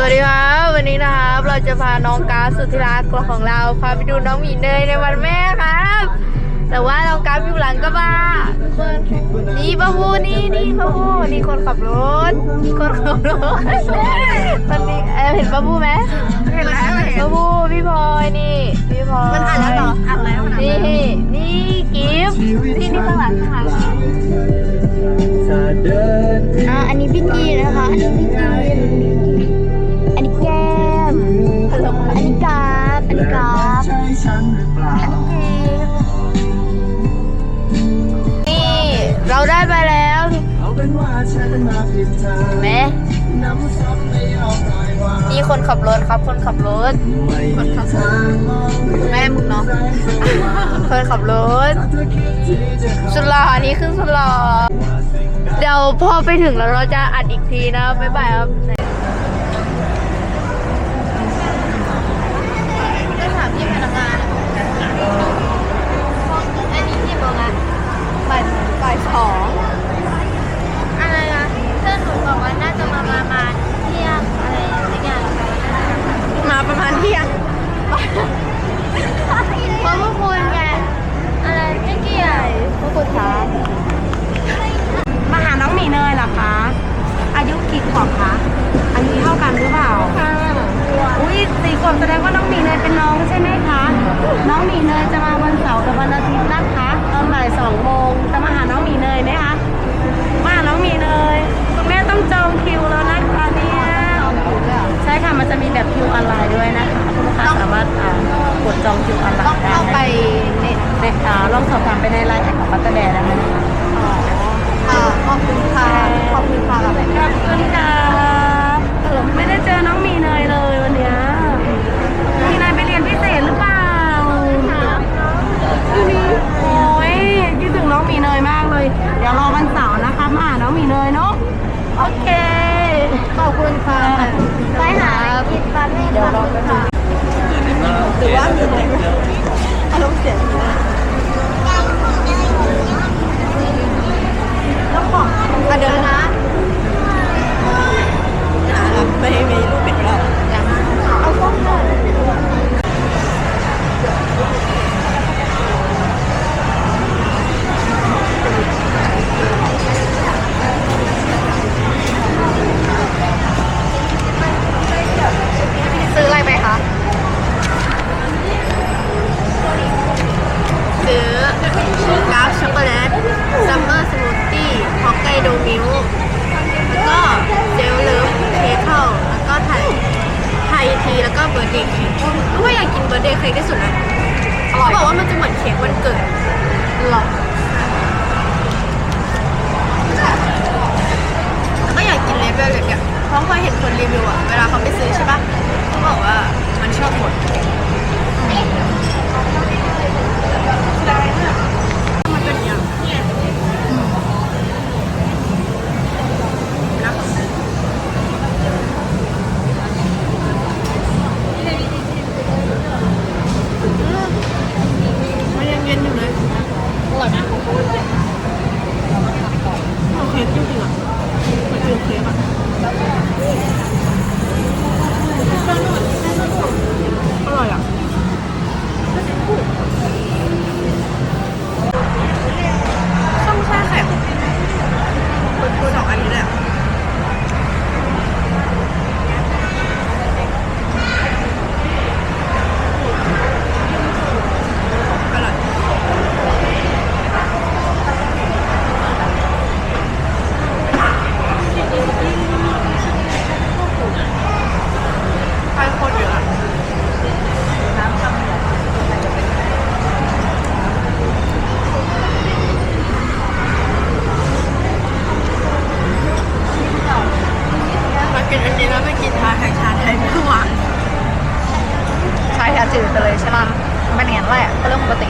วัสดีครับวันนี้นะครับ เราจะพาน้องกาสุดที่รักของเราพาไปดูน้องหมีเนยในวันแม่ครับ แต่ว่าน้องกาอยู่หลังก็บ้านี่ป้าพูนี่นี่ป้าพูนี่คนขับรถคนขับรถคนนี้เห็นป้าพูไหมเห็นแล้วเห็นป้าพูพี่พลอยนี่พี่พลอยมันอ่านแล้วเหรออ่านแล้วนี่นี่กิฟต์นี่นี่ข้างหลังข้างหลังอ่าอันนี้พี่กีน ฟอันนี้เกมนี่เราได้ไปแล้วแม่นี่คนขับรถครับ คนขับรถคนขับรถแม่มึงเนาะคนขับรถสุดหล่ออันนี้คือสุดหล่อเดี๋ยวพอไปถึงแล้วเราจะอัดอีกทีนะ บ๊ายบายครับก็ถามพี่พนักงานอันนี้กี่โมงอะบ่ายบ่ายสอง อะไรนะเพื่อนหนูบอกว่าน่าจะมาประมาณเที่ยงอะไรสักอย่าง มาประมาณเที่ยง เพราะพวกคุณไงอะไรไม่เกี่ยว พวกคุณคะ มาหาน้องหมีเนยเหรอคะ อายุกี่ขวบคะอายุเท่ากันหรือเปล่า อุ้ยสี่ขวบแสดงว่าน้องหมีเนยเป็นน้องใช่ไหมคะ น้องห มีเนยจะมาวันเสาร์กับวันอาทิตย์นะคะตอนบ่ายสองโมงจะมาหาน้องหมีเนยไหมคะมาหาน้องหมีเนยคุณแม่ต้องจองคิวแล้วนะคะเนี่ยใช่ค่ะมันจะมีแบบคิวออนไลน์ด้วยนะคะคุณลูกค้าสามารถอ่ากดจองคิวออนไลต้องน์ได้เข้าไปในเด็กอ่าลองสอบถามไปในไลน์แอดของปัตเตอร์แดนนะคะอ๋อค่ะขอบคุณค่ะขอบคุณค่ะแบบขอบคุณครับเออไม่ได้เจอน้องหมีเนยเลย Thank you. รู้ว่าอยากกินเบอร์เดย์เค้กที่สุดแล้วเขาบอกว่ามันจะเหมือนเค้กวันเกิดหรอ ชาไทยชาไทยเม่หวานชาไทยจืดไปเลยใช่ไหมมันอย่างนั้นแหละก็เรื่องปกติ